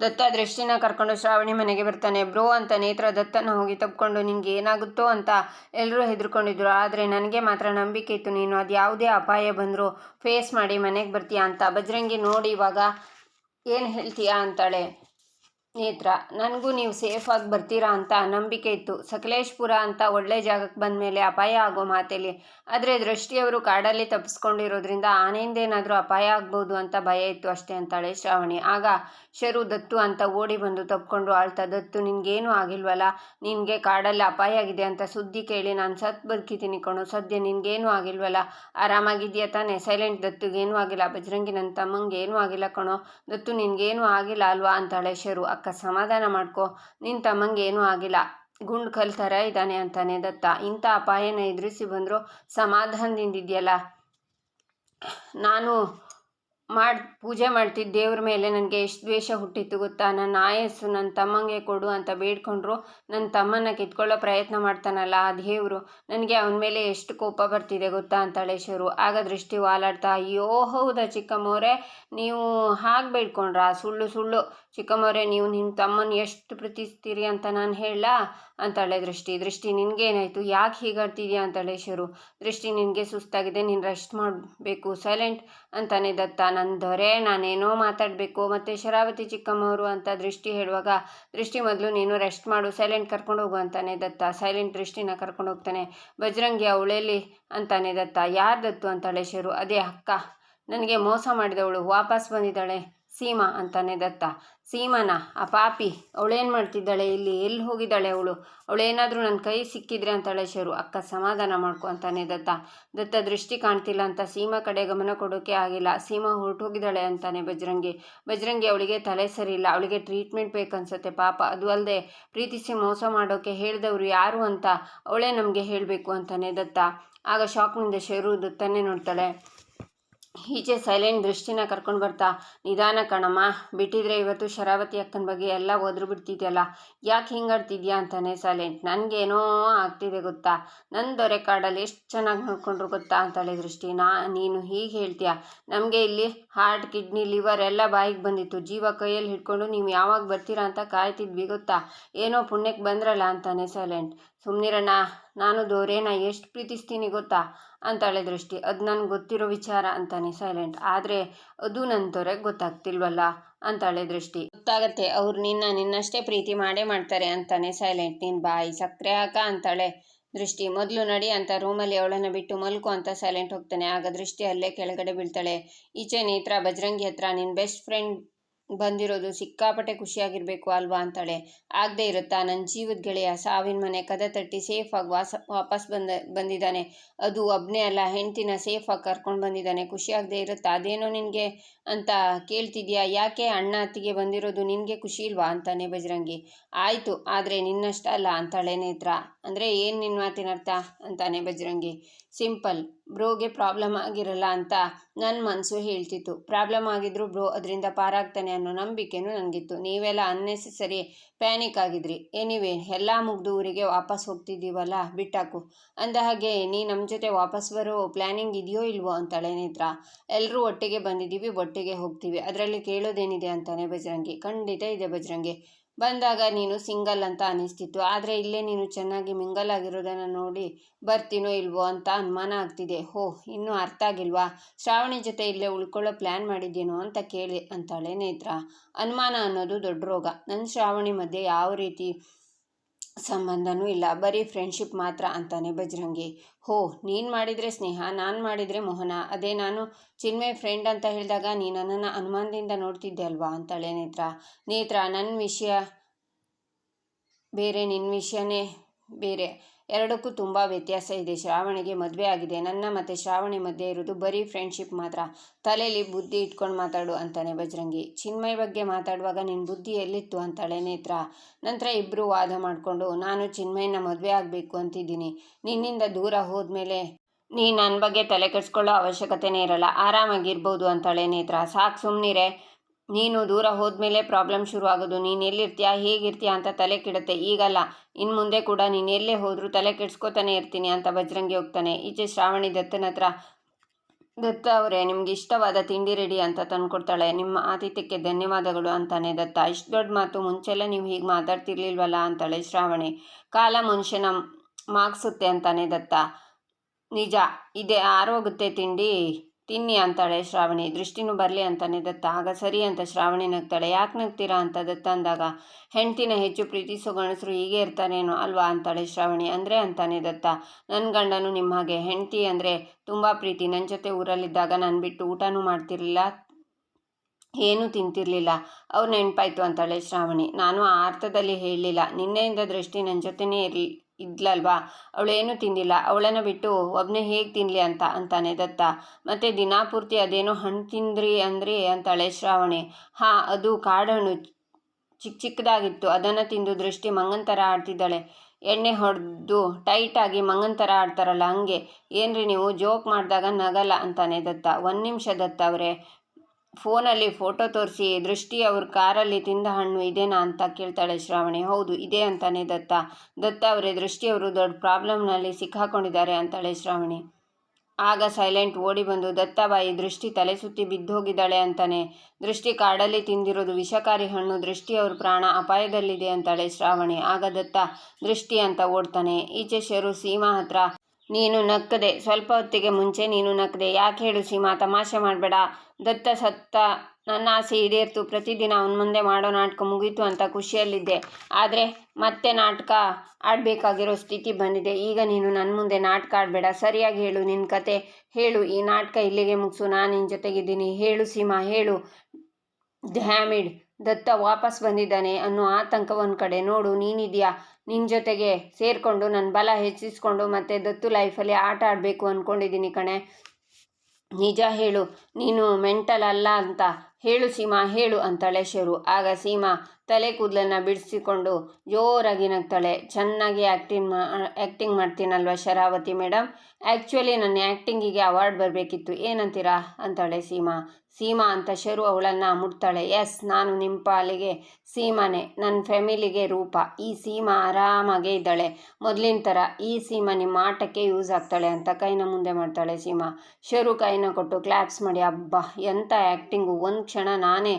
ದತ್ತ ದೃಷ್ಟಿನ ಕರ್ಕೊಂಡು ಶ್ರಾವಣಿ ಮನೆಗೆ ಬರ್ತಾನೆ. ಬ್ರೋ ಅಂತ ನೇತ್ರ ದತ್ತನ ಹೋಗಿ ತಪ್ಕೊಂಡು, ನಿಂಗೆ ಏನಾಗುತ್ತೋ ಅಂತ ಎಲ್ಲರೂ ಹೆದರ್ಕೊಂಡಿದ್ರು. ಆದರೆ ನನಗೆ ಮಾತ್ರ ನಂಬಿಕೆ ಇತ್ತು. ನೀನು ಅದು ಯಾವುದೇ ಅಪಾಯ ಬಂದರೂ ಫೇಸ್ ಮಾಡಿ ಮನೆಗೆ ಬರ್ತೀಯಾ ಅಂತ. ಬಜರಂಗಿ ನೋಡಿ ಇವಾಗ ಏನು ಹೇಳ್ತೀಯಾ ಅಂತಾಳೆ. ನೇತ್ರ ನನಗೂ ನೀವು ಸೇಫಾಗಿ ಬರ್ತೀರಾ ಅಂತ ನಂಬಿಕೆ ಇತ್ತು. ಸಕಲೇಶ್ಪುರ ಅಂತ ಒಳ್ಳೆ ಜಾಗಕ್ಕೆ ಬಂದ ಮೇಲೆ ಅಪಾಯ ಆಗೋ ಮಾತೇಲಿ ಆದರೆ ದೃಷ್ಟಿಯವರು ಕಾಡಲ್ಲಿ ತಪ್ಪಿಸ್ಕೊಂಡಿರೋದ್ರಿಂದ ಆನೆಯಿಂದೇನಾದರೂ ಅಪಾಯ ಆಗ್ಬೋದು ಅಂತ ಭಯ ಇತ್ತು ಅಷ್ಟೇ ಅಂತಾಳೆ ಶ್ರಾವಣಿ. ಆಗ, ಶರು, ದತ್ತು ಅಂತ ಓಡಿ ಬಂದು ತಪ್ಕೊಂಡು ಆಳ್ತಾ, ದತ್ತು, ನಿನಗೇನು ಆಗಿಲ್ವಲ್ಲ? ನಿನಗೆ ಕಾಡಲ್ಲಿ ಅಪಾಯ ಆಗಿದೆ ಅಂತ ಸುದ್ದಿ ಕೇಳಿ ನಾನು ಸತ್ ಬದುಕಿದ್ದೀನಿ ಕಣೋ, ಸದ್ಯ ನಿನಗೇನು ಆಗಿಲ್ವಲ್ಲ? ಆರಾಮಾಗಿದೆಯಾ ತಾನೇ? ಸೈಲೆಂಟ್ ದತ್ತುಗೇನು ಆಗಿಲ್ಲ ಬಜರಂಗಿ ನನ್ನ ತಮ್ಮಂಗೆ ಏನೂ ಆಗಿಲ್ಲ ಕಣೋ, ದತ್ತು ನಿನಗೇನು ಆಗಿಲ್ಲ ಅಲ್ವಾ? ಅಂತಾಳೆ ಶರು. ಅಕ್ಕ ಸಮಾಧಾನ ಮಾಡ್ಕೊ. ನಿನ್ನ ತಮ್ಮಂಗೆ ಏನೂ ಆಗಿಲ್ಲ. ಗುಂಡು ಕಲ್ ಥರ ಇದ್ದಾನೆ ಅಂತಾನೆ ದತ್ತ. ಇಂಥ ಅಪಾಯನ ಎದುರಿಸಿ ಬಂದರೂ ಸಮಾಧಾನದಿಂದಿದೆಯಲ್ಲ. ನಾನು ಮಾಡಿ, ಪೂಜೆ ಮಾಡ್ತಿದ್ದ ದೇವ್ರ ಮೇಲೆ ನನಗೆ ಎಷ್ಟು ದ್ವೇಷ ಹುಟ್ಟಿತ್ತು ಗೊತ್ತಾ? ನನ್ನ ಆಯಸ್ಸು ನನ್ನ ತಮ್ಮಂಗೆ ಕೊಡು ಅಂತ ಬೇಡ್ಕೊಂಡ್ರು. ನನ್ನ ತಮ್ಮನ ಕಿತ್ಕೊಳ್ಳೋ ಪ್ರಯತ್ನ ಮಾಡ್ತಾನಲ್ಲ ಆ ದೇವರು. ನನಗೆ ಅವನ ಮೇಲೆ ಎಷ್ಟು ಕೋಪ ಬರ್ತಿದೆ ಗೊತ್ತಾ ಅಂತಾಳೆ ಶರು. ಆಗ ದೃಷ್ಟಿ ವಾಲಾಡ್ತಾ, ಅಯ್ಯೋ ಹೌದಾ ಚಿಕ್ಕಮ್ಮವರೇ? ನೀವು ಹಾಗೆ ಬೇಡ್ಕೊಂಡ್ರ? ಸುಳ್ಳು ಸುಳ್ಳು. ಚಿಕ್ಕಮ್ಮವರೇ, ನೀವು ನಿಮ್ಮ ತಮ್ಮನ ಎಷ್ಟು ಪ್ರೀತಿಸ್ತೀರಿ ಅಂತ ನಾನು ಹೇಳಲಾ? ಅಂತಾಳೆ ದೃಷ್ಟಿ. ದೃಷ್ಟಿ, ನಿನಗೇನಾಯಿತು? ಯಾಕೆ ಹೀಗಾಡ್ತಿದ್ಯಾ ಅಂತಾಳೆ ಶರು. ದೃಷ್ಟಿ, ನಿನಗೆ ಸುಸ್ತಾಗಿದೆ, ನೀನು ರೆಸ್ಟ್ ಮಾಡಬೇಕು ಸೈಲೆಂಟ್ ಅಂತಾನೆ ದತ್ತ. ನನ್ನ ದೊರೆ, ನಾನೇನೋ ಮಾತಾಡಬೇಕು, ಮತ್ತು ಶರಾವತಿ ಚಿಕ್ಕಮ್ಮವರು ಅಂತ ದೃಷ್ಟಿ ಹೇಳುವಾಗ, ದೃಷ್ಟಿ ಮೊದಲು ನೀನು ರೆಸ್ಟ್ ಮಾಡು ಸೈಲೆಂಟ್ ಕರ್ಕೊಂಡು ಹೋಗು ಅಂತಾನೆ ದತ್ತ. ಸೈಲೆಂಟ್ ದೃಷ್ಟಿನ ಕರ್ಕೊಂಡು ಹೋಗ್ತಾನೆ. ಬಜರಂಗಿ ಅವಳೇಲಿ ಅಂತಾನೆ ದತ್ತ. ಯಾರು ದತ್ತು ಅಂತಾಳೆ ಶರು? ಅದೇ ಅಕ್ಕ. ನನಗೆ ಮೋಸ ಮಾಡಿದವಳು. ವಾಪಸ್ ಬಂದಿದ್ದಾಳೆ. ಸೀಮಾ ಅಂತಾನೆ ದತ್ತ. ಸೀಮನ, ಆ ಪಾಪಿ, ಅವಳೇನು ಮಾಡ್ತಿದ್ದಾಳೆ? ಇಲ್ಲಿ ಎಲ್ಲಿ ಹೋಗಿದ್ದಾಳೆ ಅವಳು? ಅವಳೇನಾದರೂ ನನ್ನ ಕೈ ಸಿಕ್ಕಿದ್ರೆ ಅಂತಾಳೆ ಶರು, ಅಕ್ಕ ಸಮಾಧಾನ ಮಾಡ್ಕೊ ಅಂತಾನೆ ದತ್ತ. ದತ್ತ ದೃಷ್ಟಿ ಕಾಣ್ತಿಲ್ಲ ಅಂತ ಸೀಮಾ ಕಡೆ ಗಮನ ಕೊಡೋಕೆ ಆಗಿಲ್ಲ. ಸೀಮಾ ಹೊರಟೋಗಿದ್ದಾಳೆ ಅಂತಾನೆ ಬಜರಂಗಿ. ಬಜರಂಗಿ ಅವಳಿಗೆ ತಲೆ ಸರಿ ಇಲ್ಲ ಅವಳಿಗೆ ಟ್ರೀಟ್ಮೆಂಟ್ ಬೇಕನ್ಸುತ್ತೆ ಪಾಪ. ಅದು ಅಲ್ಲದೆ ಪ್ರೀತಿಸಿ ಮೋಸ ಮಾಡೋಕೆ ಹೇಳಿದವರು ಯಾರು ಅಂತ ಅವಳೇ ನಮಗೆ ಹೇಳಬೇಕು ಅಂತಾನೆ ದತ್ತ. ಆಗ ಶಾಕ್ನಿಂದ ಶರು ದತ್ತನೇ ನೋಡ್ತಾಳೆ. ಈಚೆ ಸೈಲೆಂಟ್ ದೃಷ್ಟಿನ ಕರ್ಕೊಂಡು ಬರ್ತಾ, ನಿಧಾನ ಕಣಮ್ಮ, ಬಿಟ್ಟಿದ್ರೆ ಇವತ್ತು ಶರಾವತಿ ಅಕ್ಕನ ಬಗ್ಗೆ ಎಲ್ಲ ಒದ್ರು ಬಿಡ್ತಿದ್ಯಲ್ಲ, ಯಾಕೆ ಹಿಂಗಾಡ್ತಿದ್ಯಾ ಅಂತಾನೆ ಸೈಲೆಂಟ್. ನನಗೇನೋ ಆಗ್ತಿದೆ ಗೊತ್ತಾ? ನನ್ನ ದೊರೆ ಕಾಡಲ್ಲಿ ಎಷ್ಟು ಚೆನ್ನಾಗಿ ನೋಡ್ಕೊಂಡ್ರು ಗೊತ್ತಾ? ಅಂತಾಳೆ ದೃಷ್ಟಿ. ನಾ, ನೀನು ಹೀಗೆ ಹೇಳ್ತೀಯ? ನಮಗೆ ಇಲ್ಲಿ ಹಾರ್ಟ್, ಕಿಡ್ನಿ, ಲಿವರ್ ಎಲ್ಲ ಬಾಯಿಗೆ ಬಂದಿತ್ತು. ಜೀವ ಕೈಯಲ್ಲಿ ಹಿಡ್ಕೊಂಡು ನೀವು ಯಾವಾಗ ಬರ್ತೀರಾ ಅಂತ ಕಾಯ್ತಿದ್ವಿ ಗೊತ್ತಾ? ಏನೋ ಪುಣ್ಯಕ್ಕೆ ಬಂದ್ರಲ್ಲ ಅಂತಾನೆ ಸೈಲೆಂಟ್. ಸುಮ್ಮನಿರಣ್ಣ ನಾನು ದೋರೇನ ಎಷ್ಟು ಪ್ರೀತಿಸ್ತೀನಿ ಗೊತ್ತಾ? ಅಂತಾಳೆ ದೃಷ್ಟಿ. ಅದು ನನಗೆ ಗೊತ್ತಿರೋ ವಿಚಾರ ಅಂತಾನೆ ಸೈಲೆಂಟ್. ಆದರೆ ಅದು ನನ್ನ ತೊರೆ ಗೊತ್ತಾಗ್ತಿಲ್ವಲ್ಲ? ಅಂತಾಳೆ ದೃಷ್ಟಿ. ಗೊತ್ತಾಗತ್ತೆ, ಅವ್ರು ನಿನ್ನ ನಿನ್ನಷ್ಟೇ ಪ್ರೀತಿ ಮಾಡೇ ಮಾಡ್ತಾರೆ ಅಂತಾನೆ ಸೈಲೆಂಟ್. ನಿನ್ನ ಬಾಯಿ ಸಕ್ಕರೆ ಹಾಕ ಅಂತಾಳೆ ದೃಷ್ಟಿ. ಮೊದಲು ನಡಿ ಅಂತ ರೂಮಲ್ಲಿ ಅವಳನ್ನು ಬಿಟ್ಟು ಮಲ್ಕು ಅಂತ ಸೈಲೆಂಟ್ ಹೋಗ್ತಾನೆ. ಆಗ ದೃಷ್ಟಿ ಅಲ್ಲೇ ಕೆಳಗಡೆ ಬೀಳ್ತಾಳೆ. ಈಚೆ ನೇತ್ರ, ಬಜರಂಗಿ ಹತ್ರ ನಿನ್ನ ಬೆಸ್ಟ್ ಫ್ರೆಂಡ್ ಬಂದಿರೋದು ಸಿಕ್ಕಾಪಟ್ಟೆ ಖುಷಿಯಾಗಿರಬೇಕು ಅಲ್ವಾ ಅಂತಾಳೆ. ಆಗದೆ ಇರುತ್ತಾ? ನನ್ನ ಜೀವದ ಗೆಳೆಯ ಸಾವಿನ ಮನೆ ಕದ ತಟ್ಟಿ ಸೇಫಾಗಿ ವಾಸ, ವಾಪಸ್ ಬಂದ, ಬಂದಿದ್ದಾನೆ. ಅದು ಒಬ್ಬನೇ ಅಲ್ಲ, ಹೆಂಡ್ತಿನ ಸೇಫಾಗಿ ಕರ್ಕೊಂಡು ಬಂದಿದ್ದಾನೆ. ಖುಷಿಯಾಗದೆ ಇರುತ್ತಾ? ಅದೇನೋ ನಿನಗೆ ಅಂತ ಕೇಳ್ತಿದ್ಯಾ? ಯಾಕೆ ಅಣ್ಣ ಅತ್ತಿಗೆ ಬಂದಿರೋದು ನಿನಗೆ ಖುಷಿ ಇಲ್ವಾ ಅಂತಾನೆ ಬಜರಂಗಿ. ಆಯಿತು, ಆದರೆ ನಿನ್ನಷ್ಟಲ್ಲ ಅಂತಾಳೆ ನೇತ್ರ. ಅಂದರೆ ಏನು ನಿನ್ನ ಮಾತಿನ ಅರ್ಥ ಅಂತಾನೆ ಬಜರಂಗಿ. ಸಿಂಪಲ್. ಬ್ರೋಗೆ ಪ್ರಾಬ್ಲಮ್ ಆಗಿರಲ್ಲ ಅಂತ ನನ್ನ ಮನಸ್ಸು ಹೇಳ್ತಿತ್ತು. ಪ್ರಾಬ್ಲಮ್ ಆಗಿದ್ರು ಬ್ರೋ ಅದರಿಂದ ಪಾರಾಗ್ತಾನೆ ಅನ್ನೋ ನಂಬಿಕೆನೂ ನನಗಿತ್ತು ನೀವೆಲ್ಲ ಅನ್ನೆಸೆಸರಿ ಪ್ಯಾನಿಕ್ ಆಗಿದ್ರಿ. ಎನಿವೆ ಎಲ್ಲ ಮುಗ್ದು ಊರಿಗೆ ವಾಪಸ್ ಹೋಗ್ತಿದ್ದೀವಲ್ಲ, ಬಿಟ್ಟಾಕು. ಅಂದ ಹಾಗೆ, ನೀ ನಮ್ಮ ಜೊತೆ ವಾಪಸ್ ಬರೋ ಪ್ಲ್ಯಾನಿಂಗ್ ಇದೆಯೋ ಇಲ್ವೋ ಅಂತಾಳೆ ನೇತ್ರ. ಎಲ್ಲರೂ ಒಟ್ಟಿಗೆ ಬಂದಿದ್ದೀವಿ, ಒಟ್ಟಿಗೆ ಹೋಗ್ತೀವಿ. ಅದರಲ್ಲಿ ಕೇಳೋದೇನಿದೆ ಅಂತಾನೆ ಬಜರಂಗಿ. ಖಂಡಿತ ಇದೆ ಬಜರಂಗಿ. ಬಂದಾಗ ನೀನು ಸಿಂಗಲ್ ಅಂತ ಅನಿಸ್ತಿತ್ತು. ಆದರೆ ಇಲ್ಲೇ ನೀನು ಚೆನ್ನಾಗಿ ಮಿಂಗಲ್ ಆಗಿರೋದನ್ನು ನೋಡಿ ಬರ್ತೀನೋ ಇಲ್ವೋ ಅಂತ ಅನುಮಾನ ಆಗ್ತಿದೆ. ಹೋ, ಇನ್ನೂ ಅರ್ಥ ಆಗಿಲ್ವಾ? ಶ್ರಾವಣಿ ಜೊತೆ ಇಲ್ಲೇ ಉಳ್ಕೊಳ್ಳೋ ಪ್ಲ್ಯಾನ್ ಮಾಡಿದ್ದೇನೋ ಅಂತ ಕೇಳಿ ಅಂತಾಳೆ ನೇತ್ರ. ಅನುಮಾನ ಅನ್ನೋದು ದೊಡ್ಡ ರೋಗ. ನನ್ನ ಶ್ರಾವಣಿ ಮಧ್ಯೆ ಯಾವ ರೀತಿ ಸಂಬಂಧನೂ ಇಲ್ಲ. ಬರೀ ಫ್ರೆಂಡ್ಶಿಪ್ ಮಾತ್ರ ಅಂತಾನೆ ಬಜರಂಗಿ. ಹೋ, ನೀನು ಮಾಡಿದರೆ ಸ್ನೇಹ, ನಾನು ಮಾಡಿದರೆ ಮೋಹನ. ಅದೇ ನಾನು ಚಿನ್ಮಯ್ ಫ್ರೆಂಡ್ ಅಂತ ಹೇಳಿದಾಗ ನೀನು ನನ್ನನ್ನು ಅನುಮಾನದಿಂದ ನೋಡ್ತಿದ್ದೆ ಅಲ್ವಾ ಅಂತಾಳೆ ನೇತ್ರ. ನೇತ್ರ ನನ್ನ ವಿಷಯ ಬೇರೆ ನಿನ್ನ ವಿಷಯನೇ ಬೇರೆ. ಎರಡಕ್ಕೂ ತುಂಬ ವ್ಯತ್ಯಾಸ ಇದೆ. ಶ್ರಾವಣಿಗೆ ಮದುವೆ ಆಗಿದೆ. ನನ್ನ ಮತ್ತು ಶ್ರಾವಣಿ ಮಧ್ಯೆ ಇರೋದು ಬರೀ ಫ್ರೆಂಡ್ಶಿಪ್ ಮಾತ್ರ. ತಲೆಯಲ್ಲಿ ಬುದ್ಧಿ ಇಟ್ಕೊಂಡು ಮಾತಾಡು ಅಂತಾನೆ ಬಜರಂಗಿ. ಚಿನ್ಮಯ್ ಬಗ್ಗೆ ಮಾತಾಡುವಾಗ ನಿನ್ನ ಬುದ್ಧಿ ಎಲ್ಲಿತ್ತು ಅಂತಾಳೆ ನೇತ್ರ. ನಂತರ ಇಬ್ಬರು ವಾದ ಮಾಡಿಕೊಂಡು, ನಾನು ಚಿನ್ಮಯನ ಮದುವೆ ಆಗಬೇಕು ಅಂತಿದ್ದೀನಿ. ನಿನ್ನಿಂದ ದೂರ ಹೋದ್ಮೇಲೆ ನೀ ನನ್ನ ಬಗ್ಗೆ ತಲೆ ಕೆಡ್ಸ್ಕೊಳ್ಳೋ ಅವಶ್ಯಕತೆನೇ ಇರಲ್ಲ. ಆರಾಮಾಗಿರ್ಬೋದು ಅಂತಾಳೆ ನೇತ್ರ. ಸಾಕು ಸುಮ್ಮನಿರೆ ನೀನು ದೂರ ಹೋದ್ಮೇಲೆ ಪ್ರಾಬ್ಲಮ್ ಶುರು ಆಗೋದು ನೀನು ಎಲ್ಲಿರ್ತೀಯಾ, ಹೇಗಿರ್ತೀಯಾ ಅಂತ ತಲೆ ಕೆಡುತ್ತೆ. ಈಗಲ್ಲ ಇನ್ನು ಮುಂದೆ ಕೂಡ ನೀನು ಎಲ್ಲೇ ಹೋದರೂ ತಲೆ ಕೆಡ್ಸ್ಕೋತಾನೆ ಇರ್ತೀನಿ ಅಂತ ಬಜರಂಗಿ ಹೋಗ್ತಾನೆ. ಈಚೆ ಶ್ರಾವಣಿ ದತ್ತನ ಹತ್ರ, ದತ್ತ ಅವರೇ, ನಿಮ್ಗೆ ಇಷ್ಟವಾದ ತಿಂಡಿ ರೆಡಿ ಅಂತ ತಂದ್ಕೊಡ್ತಾಳೆ. ನಿಮ್ಮ ಆತಿಥ್ಯಕ್ಕೆ ಧನ್ಯವಾದಗಳು ಅಂತಾನೆ ದತ್ತ. ಇಷ್ಟು ದೊಡ್ಡ ಮಾತು ಮುಂಚೆಲ್ಲ ನೀವು ಹೀಗೆ ಮಾತಾಡ್ತಿರ್ಲಿಲ್ವಲ್ಲ ಅಂತಾಳೆ ಶ್ರಾವಣಿ. ಕಾಲ ಮನುಷ್ಯನ ಮಾಗ್ಸುತ್ತೆ ಅಂತಾನೆ ದತ್ತ. ನಿಜ, ಇದೆ, ಆರೋಗುತ್ತೆ ತಿಂಡಿ. ತಿನ್ನಿ ಅಂತಾಳೆ ಶ್ರಾವಣಿ. ದೃಷ್ಟಿನೂ ಬರಲಿ ಅಂತಾನೆ ದತ್ತ ಆಗ ಸರಿ ಅಂತ ಶ್ರಾವಣಿ ನಗ್ತಾಳೆ. ಯಾಕೆ ನಗ್ತೀರಾ ಅಂತ ದತ್ತ ಅಂದಾಗ ಹೆಂಡ್ತಿನ ಹೆಚ್ಚು ಪ್ರೀತಿಸೋ ಗಂಡಸರು ಹೀಗೆ ಇರ್ತಾರೇನೋ ಅಲ್ವಾ ಅಂತಾಳೆ ಶ್ರಾವಣಿ. ಅಂದರೆ ಅಂತಾನೆ ದತ್ತ ನನ್ನ ಗಂಡನು ನಿಮ್ಮ ಹಾಗೆ. ಹೆಂಡ್ತಿ ಅಂದರೆ ತುಂಬ ಪ್ರೀತಿ. ನನ್ನ ಜೊತೆ ಊರಲ್ಲಿದ್ದಾಗ ನಾನು ಬಿಟ್ಟು ಊಟನೂ ಮಾಡ್ತಿರಲಿಲ್ಲ, ಏನೂ ತಿಂತಿರ್ಲಿಲ್ಲ. ಅವ್ರು ನೆನಪಾಯ್ತು ಅಂತಾಳೆ ಶ್ರಾವಣಿ. ನಾನು ಆ ಅರ್ಥದಲ್ಲಿ ಹೇಳಲಿಲ್ಲ. ನಿನ್ನೆಯಿಂದ ದೃಷ್ಟಿ ನನ್ನ ಜೊತೆನೇ ಇರಲಿ ಇದ್ಲಲ್ವಾ? ಅವಳೇನು ತಿಂದಿಲ್ಲ. ಅವಳನ್ನು ಬಿಟ್ಟು ಒಬ್ಬನೇ ಹೇಗೆ ತಿನ್ನಲಿ ಅಂತ, ಅಂತಾನೆ ದತ್ತ. ಮತ್ತು ದಿನಾಪೂರ್ತಿ ಅದೇನೋ ಹಣ್ಣು ತಿಂದ್ರಿ ಅಂದ್ರಿ ಅಂತಾಳೆ ಶ್ರಾವಣಿ. ಹಾಂ, ಅದು ಕಾಡಹಣ್ಣು. ಚಿಕ್ಕ ಚಿಕ್ಕದಾಗಿತ್ತು ಅದನ್ನು ತಿಂದು ದೃಷ್ಟಿ ಮಂಗನ ಥರ ಆಡ್ತಿದ್ದಾಳೆ. ಎಣ್ಣೆ ಹೊಡೆದು ಟೈಟಾಗಿ ಮಂಗನ ಥರ ಆಡ್ತಾರಲ್ಲ ಹಂಗೆ. ಏನ್ರಿ ನೀವು? ಜೋಕ್ ಮಾಡಿದಾಗ ನಗಲ್ಲ, ಅಂತಾನೆ ದತ್ತ. ಒಂದು ನಿಮಿಷ ದತ್ತ ಅವರೇ. ಫೋನಲ್ಲಿ ಫೋಟೋ ತೋರಿಸಿ, ದೃಷ್ಟಿ, ಅವ್ರ ಕಾರಲ್ಲಿ ತಿಂದ ಹಣ್ಣು ಇದೇನಾ ಅಂತ ಕೇಳ್ತಾಳೆ ಶ್ರಾವಣಿ. ಹೌದು, ಇದೇ ಅಂತಾನೆ ದತ್ತ. ದತ್ತ ಅವರೇ ದೃಷ್ಟಿಯವರು ದೊಡ್ಡ ಪ್ರಾಬ್ಲಮ್ನಲ್ಲಿ ಸಿಕ್ಕಾಕೊಂಡಿದ್ದಾರೆ ಅಂತಾಳೆ ಶ್ರಾವಣಿ. ಆಗ ಸೈಲೆಂಟ್ ಓಡಿ ಬಂದು ದತ್ತಬಾಯಿ ದೃಷ್ಟಿ ತಲೆ ಸುತ್ತಿ ಬಿದ್ದೋಗಿದ್ದಾಳೆ ಅಂತಾನೆ. ದೃಷ್ಟಿ ಕಾಡಲ್ಲಿ ತಿಂದಿರೋದು ವಿಷಕಾರಿ ಹಣ್ಣು ದೃಷ್ಟಿಯವ್ರ ಪ್ರಾಣ ಅಪಾಯದಲ್ಲಿದೆ ಅಂತಾಳೆ ಶ್ರಾವಣಿ. ಆಗ ದತ್ತ, ದೃಷ್ಟಿ ಅಂತ ಓಡ್ತಾನೆ. ಈಚೆ ಶರು, ಸೀಮಾ ಹತ್ರ ನೀನು ನಕ್ಕದೆ. ಸ್ವಲ್ಪ ಹೊತ್ತಿಗೆ ಮುಂಚೆ ನೀನು ನಕ್ಕದೆ. ಯಾಕೆ ಹೇಳು ಸೀಮಾ, ತಮಾಷೆ ಮಾಡಬೇಡ. ದತ್ತ ಸತ್ತ ನನ್ನ ಆಸೆ ಈಡೇರ್ತು. ಪ್ರತಿದಿನ ಅವನ ಮುಂದೆ ಮಾಡೋ ನಾಟಕ ಮುಗೀತು ಅಂತ ಖುಷಿಯಲ್ಲಿದ್ದೆ. ಆದರೆ ಮತ್ತೆ ನಾಟಕ ಆಡಬೇಕಾಗಿರೋ ಸ್ಥಿತಿ ಬಂದಿದೆ. ಈಗ ನೀನು ನನ್ನ ಮುಂದೆ ನಾಟಕ ಆಡಬೇಡ. ಸರಿಯಾಗಿ ಹೇಳು. ನಿನ್ನ ಕತೆ ಹೇಳು. ಈ ನಾಟಕ ಇಲ್ಲಿಗೆ ಮುಗಿಸು. ನಾನು ನಿನ್ನ ಜೊತೆಗಿದ್ದೀನಿ. ಹೇಳು ಸೀಮಾ, ಹೇಳು. ಡ್ಯಾಮಿಡ್ ದತ್ತ ವಾಪಸ್ ಬಂದಿದ್ದಾನೆ ಅನ್ನೋ ಆತಂಕ ಒಂದು ಕಡೆ ನೋಡು, ನೀನಿದೆಯಾ? ನಿನ್ನ ಜೊತೆಗೆ ಸೇರಿಕೊಂಡು ನನ್ನ ಬಲ ಹೆಚ್ಚಿಸ್ಕೊಂಡು ಮತ್ತೆ ದತ್ತು ಲೈಫಲ್ಲಿ ಆಟ ಆಡಬೇಕು ಅಂದ್ಕೊಂಡಿದ್ದೀನಿ ಕಣೆ. ನಿಜ ಹೇಳು, ನೀನು ಮೆಂಟಲ್ ಅಲ್ಲ ಅಂತ. ಹೇಳು ಸೀಮಾ, ಹೇಳು ಅಂತಾಳೆ ಶರು. ಆಗ ಸೀಮಾ ತಲೆ ಕೂದಲನ್ನು ಬಿಡಿಸಿಕೊಂಡು ಜೋರಾಗಿ ನಗ್ತಾಳೆ. ಚೆನ್ನಾಗಿ ಆ್ಯಕ್ಟಿಂಗ್ ಮಾ ಆ್ಯಕ್ಟಿಂಗ್ ಮಾಡ್ತೀನಲ್ವ ಶರಾವತಿ ಮೇಡಮ್ ಆ್ಯಕ್ಚುಲಿ ನನ್ನ ಆ್ಯಕ್ಟಿಂಗಿಗೆ ಅವಾರ್ಡ್ ಬರಬೇಕಿತ್ತು. ಏನಂತೀರಾ? ಅಂತಾಳೆ ಸೀಮಾ. ಸೀಮಾ ಅಂತ ಶರು ಅವಳನ್ನು ಮುಟ್ತಾಳೆ. ಎಸ್ ನಾನು ನಿಮ್ಮ ಪಾಲಿಗೆ ಸೀಮಾನೆ ನನ್ನ ಫ್ಯಾಮಿಲಿಗೆ ರೂಪ. ಈ ಸೀಮಾ ಆರಾಮಾಗೇ ಇದ್ದಾಳೆ. ಮೊದಲಿನ ಥರ ಈ ಸೀಮಾ ನಿಮ್ಮ ಆಟಕ್ಕೆ ಯೂಸ್ ಆಗ್ತಾಳೆ ಅಂತ ಕೈನ ಮುಂದೆ ಮಾಡ್ತಾಳೆ ಸೀಮಾ. ಶರು ಕೈನ ಕೊಟ್ಟು ಕ್ಲಾಪ್ಸ್ ಮಾಡಿ, ಅಬ್ಬಾ ಎಂಥ ಆ್ಯಕ್ಟಿಂಗು ಒಂದು ಕ್ಷಣ ನಾನೇ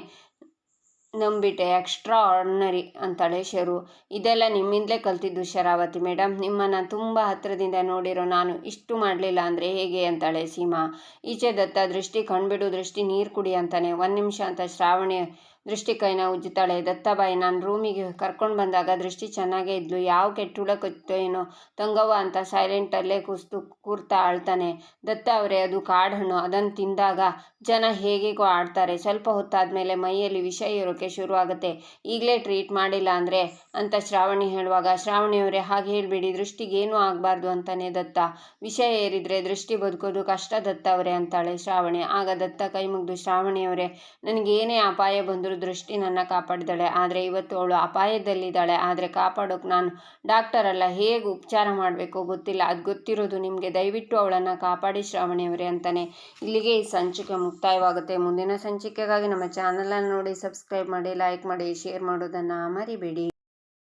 ನಂಬಿಟ್ಟೆ ಎಕ್ಸ್ಟ್ರಾ ಆರ್ಡಿನರಿ ಅಂತಾಳೆ ಶರು. ಇದೆಲ್ಲ ನಿಮ್ಮಿಂದಲೇ ಕಲ್ತಿದ್ದು ಶರಾವತಿ ಮೇಡಮ್ ನಿಮ್ಮನ್ನು ತುಂಬ ಹತ್ತಿರದಿಂದ ನೋಡಿರೋ ನಾನು ಇಷ್ಟು ಮಾಡಲಿಲ್ಲ ಅಂದರೆ ಹೇಗೆ ಅಂತಾಳೆ ಸೀಮಾ. ಈಚೆ ದತ್ತ ದೃಷ್ಟಿ, ಕಣ್ಬಿಡು ದೃಷ್ಟಿ, ನೀರು ಕುಡಿ ಅಂತಾನೆ. ಒಂದು ನಿಮಿಷ ಅಂತ ಶ್ರಾವಣಿ ದೃಷ್ಟಿ ಕೈನ ಉಜ್ಜುತ್ತಾಳೆ. ದತ್ತಾಬಾಯಿ ನಾನು ರೂಮಿಗೆ ಕರ್ಕೊಂಡು ಬಂದಾಗ ದೃಷ್ಟಿ ಚೆನ್ನಾಗೇ ಇದ್ಲು. ಯಾವ ಕೆಟ್ಟುಳಕತ್ತೋ ಏನೋ ತಂಗವ್ವ ಅಂತ ಸೈಲೆಂಟಲ್ಲೇ ಕುಸ್ತು, ಕೂರ್ತಾ ಆಳ್ತಾನೆ ದತ್ತ ಅವರೇ, ಅದು ಕಾಡಹಣ್ಣು ಅದನ್ನು ತಿಂದಾಗ ಜನ ಹೇಗೇಗೋ ಆಡ್ತಾರೆ. ಸ್ವಲ್ಪ ಹೊತ್ತಾದಮೇಲೆ ಮೈಯಲ್ಲಿ ವಿಷ ಶುರು ಶುರುವಾಗುತ್ತೆ. ಈಗಲೇ ಟ್ರೀಟ್ ಮಾಡಿಲ್ಲ ಅಂದರೆ ಅಂತ ಶ್ರಾವಣಿ ಹೇಳುವಾಗ ಶ್ರಾವಣಿಯವರೇ ಹಾಗೆ ಹೇಳಿಬಿಡಿ. ದೃಷ್ಟಿಗೇನೂ ಆಗಬಾರ್ದು ಅಂತಾನೆ ದತ್ತ. ವಿಷ ಏರಿದರೆ ದೃಷ್ಟಿ ಬದುಕೋದು ಕಷ್ಟ ದತ್ತ ಅವರೇ ಅಂತಾಳೆ ಶ್ರಾವಣಿ. ಆಗ ದತ್ತ ಕೈ ಮುಗಿದು ಶ್ರಾವಣಿಯವರೇ ನನಗೇನೇ ಅಪಾಯ ಬಂದರೂ ದೃಷ್ಟಿ ನನ್ನ ಕಾಪಾಡಿದಾಳೆ ಆದರೆ ಇವತ್ತು ಅವಳು ಅಪಾಯದಲ್ಲಿದ್ದಾಳೆ. ಆದರೆ ಕಾಪಾಡೋಕೆ ನಾನು ಡಾಕ್ಟರ್ ಅಲ್ಲ. ಹೇಗೆ ಉಪಚಾರ ಮಾಡಬೇಕು ಗೊತ್ತಿಲ್ಲ. ಅದು ಗೊತ್ತಿರೋದು ನಿಮಗೆ. ದಯವಿಟ್ಟು ಅವಳನ್ನು ಕಾಪಾಡಿ ಶ್ರಾವಣಿಯವರೇ ಅಂತಾನೆ. ಇಲ್ಲಿಗೆ ಈ ಸಂಚಿಕೆ ಮುಕ್ತಾಯವಾಗುತ್ತೆ. ಮುಂದಿನ ಸಂಚಿಕೆಗಾಗಿ ನಮ್ಮ ಚಾನಲನ್ನು ನೋಡಿ, ಸಬ್ಸ್ಕ್ರೈಬ್ ಮಾಡಿ, ಲೈಕ್ ಮಾಡಿ, ಶೇರ್ ಮಾಡೋದನ್ನು ಮರಿಬೇಡಿ.